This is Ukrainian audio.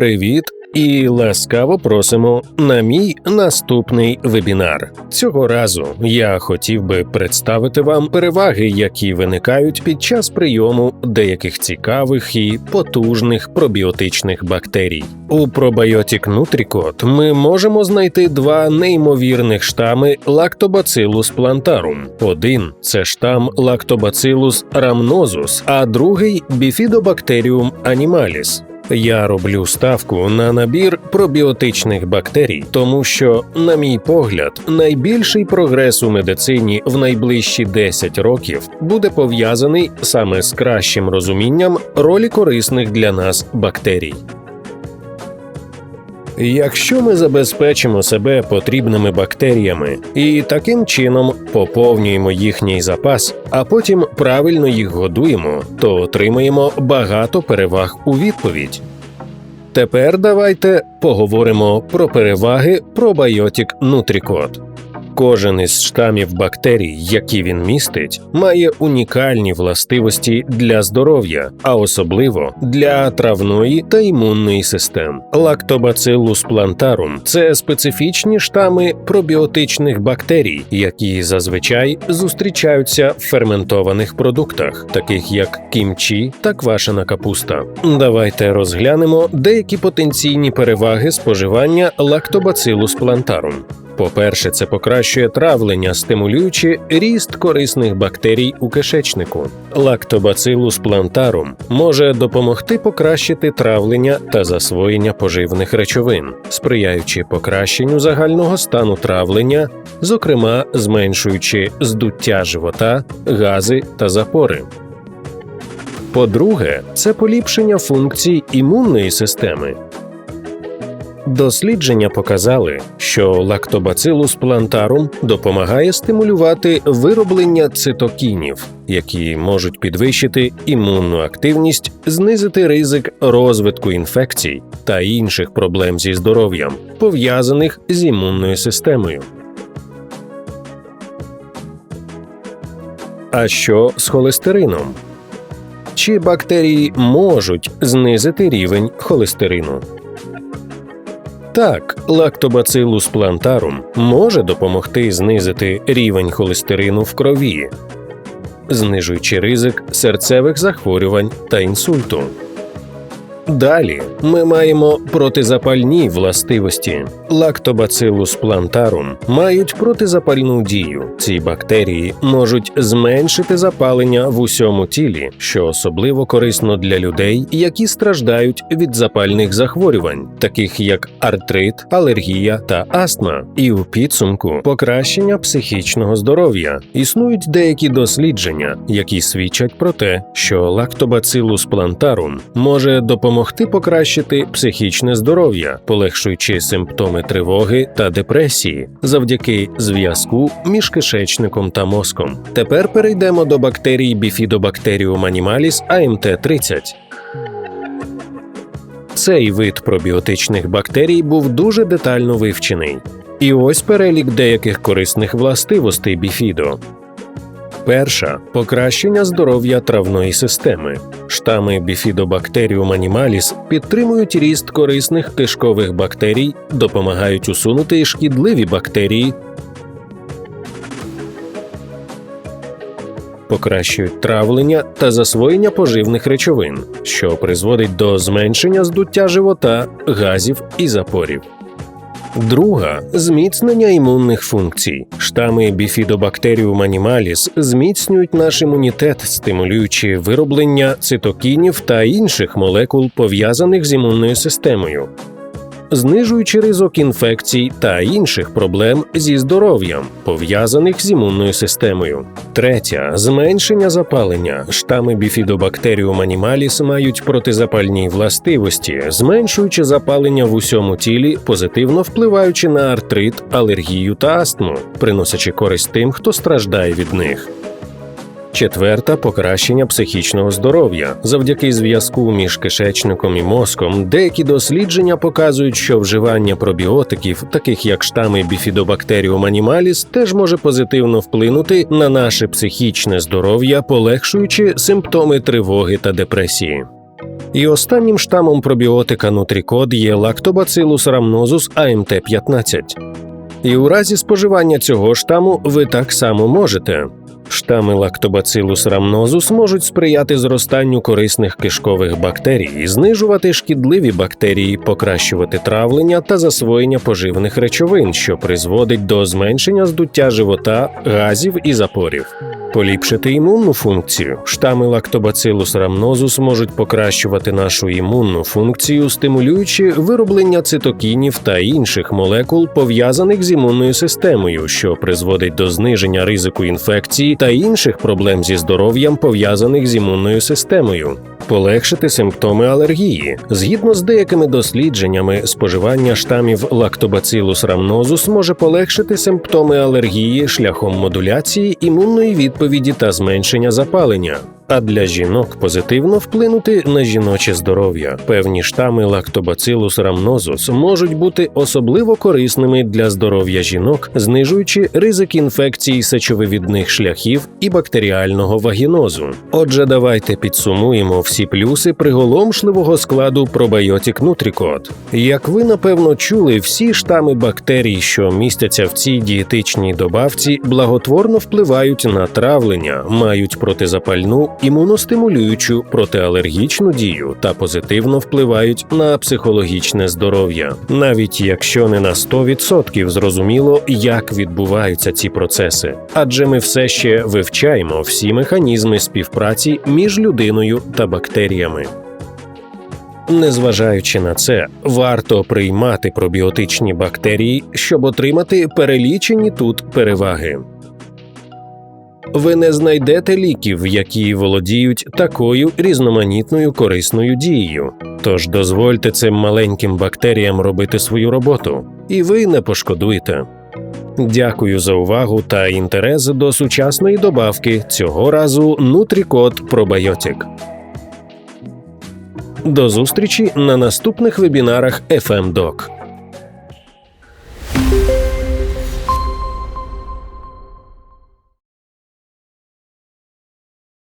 Привіт і ласкаво просимо на мій наступний вебінар. Цього разу я хотів би представити вам переваги, які виникають під час прийому деяких цікавих і потужних пробіотичних бактерій. У пробайотік Nutricot ми можемо знайти два неймовірних штами Lactobacillus plantarum. Один це штам Lactobacillus rhamnosus, а другий Bifidobacterium animalis. Я роблю ставку на набір пробіотичних бактерій, тому що, на мій погляд, найбільший прогрес у медицині в найближчі 10 років буде пов'язаний саме з кращим розумінням ролі корисних для нас бактерій. Якщо ми забезпечимо себе потрібними бактеріями і таким чином поповнюємо їхній запас, а потім правильно їх годуємо, то отримаємо багато переваг у відповідь. Тепер давайте поговоримо про переваги пробайотік Нутрікот. Кожен із штамів бактерій, які він містить, має унікальні властивості для здоров'я, а особливо для травної та імунної систем. Lactobacillus plantarum – це специфічні штами пробіотичних бактерій, які зазвичай зустрічаються в ферментованих продуктах, таких як кімчі та квашена капуста. Давайте розглянемо деякі потенційні переваги споживання Lactobacillus plantarum. По-перше, це покращує травлення, стимулюючи ріст корисних бактерій у кишечнику. Lactobacillus plantarum може допомогти покращити травлення та засвоєння поживних речовин, сприяючи покращенню загального стану травлення, зокрема зменшуючи здуття живота, гази та запори. По-друге, це поліпшення функцій імунної системи. Дослідження показали, що лактобацилус плантарум допомагає стимулювати вироблення цитокінів, які можуть підвищити імунну активність, знизити ризик розвитку інфекцій та інших проблем зі здоров'ям, пов'язаних з імунною системою. А що з холестерином? Чи бактерії можуть знизити рівень холестерину? Так, лактобацилус плантарум може допомогти знизити рівень холестерину в крові, знижуючи ризик серцевих захворювань та інсульту. Далі ми маємо протизапальні властивості. Лактобацилус плантарум мають протизапальну дію. Ці бактерії можуть зменшити запалення в усьому тілі, що особливо корисно для людей, які страждають від запальних захворювань, таких як артрит, алергія та астма, і в підсумку покращення психічного здоров'я. Існують деякі дослідження, які свідчать про те, що лактобацилус плантарум може допомогти покращити психічне здоров'я, полегшуючи симптоми тривоги та депресії завдяки зв'язку між кишечником та мозком. Тепер перейдемо до бактерій Bifidobacterium animalis AMT30. Цей вид пробіотичних бактерій був дуже детально вивчений. І ось перелік деяких корисних властивостей біфідо. Перша покращення здоров'я травної системи. Штами Bifidobacterium animalis підтримують ріст корисних кишкових бактерій, допомагають усунути шкідливі бактерії, покращують травлення та засвоєння поживних речовин, що призводить до зменшення здуття живота, газів і запорів. Друга зміцнення імунних функцій. Штами Bifidobacterium animalis зміцнюють наш імунітет, стимулюючи вироблення цитокінів та інших молекул, пов'язаних з імунною системою. Знижуючи ризик інфекцій та інших проблем зі здоров'ям, пов'язаних з імунною системою. Третя зменшення запалення. Штами Bifidobacterium animalis мають протизапальні властивості, зменшуючи запалення в усьому тілі, позитивно впливаючи на артрит, алергію та астму, приносячи користь тим, хто страждає від них. Четверта покращення психічного здоров'я завдяки зв'язку між кишечником і мозком. Деякі дослідження показують, що вживання пробіотиків, таких як штами Bifidobacterium animalis, теж може позитивно вплинути на наше психічне здоров'я, полегшуючи симптоми тривоги та депресії. І останнім штамом пробіотика Нутрікод є Lactobacillus rhamnosus AMT15. І у разі споживання цього штаму ви так само можете. Штами лактобацилус рамнозус можуть сприяти зростанню корисних кишкових бактерій, знижувати шкідливі бактерії, покращувати травлення та засвоєння поживних речовин, що призводить до зменшення здуття живота, газів і запорів. Поліпшити імунну функцію. Штами лактобацилус рамнозус можуть покращувати нашу імунну функцію, стимулюючи вироблення цитокінів та інших молекул, пов'язаних з імунною системою, що призводить до зниження ризику інфекції та інших проблем зі здоров'ям, пов'язаних з імунною системою. Полегшити симптоми алергії. Згідно з деякими дослідженнями, споживання штамів лактобацилус рамнозус може полегшити симптоми алергії шляхом модуляції імунної відповіді та зменшення запалення. А для жінок позитивно вплинути на жіноче здоров'я. Певні штами Lactobacillus rhamnosus можуть бути особливо корисними для здоров'я жінок, знижуючи ризик інфекцій сечовивідних шляхів і бактеріального вагінозу. Отже, давайте підсумуємо всі плюси приголомшливого складу пробайотік Нутрікод. Як ви напевно чули, всі штами бактерій, що містяться в цій дієтичній добавці, благотворно впливають на травлення, мають протизапальну імуностимулюючу протиалергічну дію та позитивно впливають на психологічне здоров'я, навіть якщо не на 100% зрозуміло, як відбуваються ці процеси, адже ми все ще вивчаємо всі механізми співпраці між людиною та бактеріями. Незважаючи на це, варто приймати пробіотичні бактерії, щоб отримати перелічені тут переваги. Ви не знайдете ліків, які володіють такою різноманітною корисною дією. Тож дозвольте цим маленьким бактеріям робити свою роботу, і ви не пошкодуєте. Дякую за увагу та інтерес до сучасної добавки цього разу Нутрікод Пробайотік. До зустрічі на наступних вебінарах FMDoc.